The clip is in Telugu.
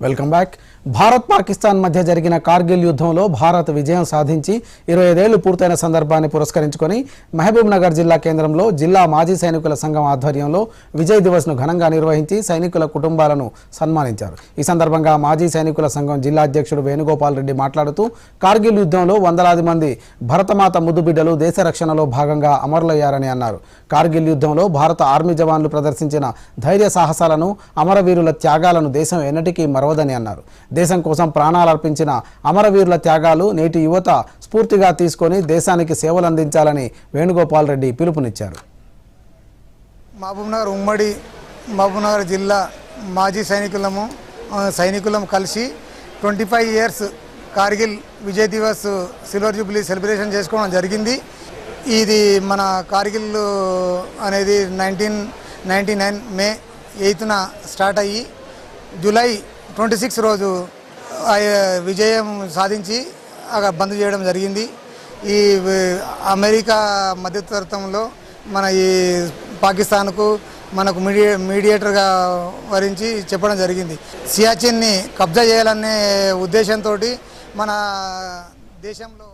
Welcome back. భారత్ పాకిస్తాన్ మధ్య జరిగిన కార్గిల్ యుద్ధంలో భారత్ విజయం సాధించి ఇరవై ఐదేళ్ళు పూర్తయిన సందర్భాన్ని పురస్కరించుకొని మహబూబ్ నగర్ జిల్లా కేంద్రంలో జిల్లా మాజీ సైనికుల సంఘం ఆధ్వర్యంలో విజయ్ దివస్ను ఘనంగా నిర్వహించి సైనికుల కుటుంబాలను సన్మానించారు. ఈ సందర్భంగా మాజీ సైనికుల సంఘం జిల్లా అధ్యక్షుడు వేణుగోపాల్ రెడ్డి మాట్లాడుతూ కార్గిల్ యుద్ధంలో వందలాది మంది భరతమాత ముద్దుబిడ్డలు దేశ రక్షణలో భాగంగా అమరులయ్యారని అన్నారు. కార్గిల్ యుద్ధంలో భారత ఆర్మీ జవాన్లు ప్రదర్శించిన ధైర్య సాహసాలను అమరవీరుల త్యాగాలను దేశం ఎన్నటికీ మరవదని అన్నారు. దేశం కోసం ప్రాణాలర్పించిన అమరవీరుల త్యాగాలు నేటి యువత స్ఫూర్తిగా తీసుకొని దేశానికి సేవలు అందించాలని వేణుగోపాల్ రెడ్డి పిలుపునిచ్చారు. మహబూబ్నగర్ ఉమ్మడి మహబూబ్నగర్ జిల్లా మాజీ సైనికులము సైనికులం కలిసి twenty five years Kargil Vijay Diwas silver jubilee celebration చేసుకోవడం జరిగింది. ఇది మన కార్గిల్ అనేది నైన్టీన్ నైంటీ నైన్ మే ఎయిత్న స్టార్ట్ అయ్యి జూలై ట్వంటీ సిక్స్ రోజు ఆ, విజయం సాధించి అక్కడ బంద్ చేయడం జరిగింది. ఈ అమెరికా మధ్యతత్వంలో మన ఈ పాకిస్తాన్కు మనకు మీడియే మీడియేటర్గా వరించి చెప్పడం జరిగింది. సియాచిన్ని కబ్జా చేయాలనే ఉద్దేశంతో మన దేశంలో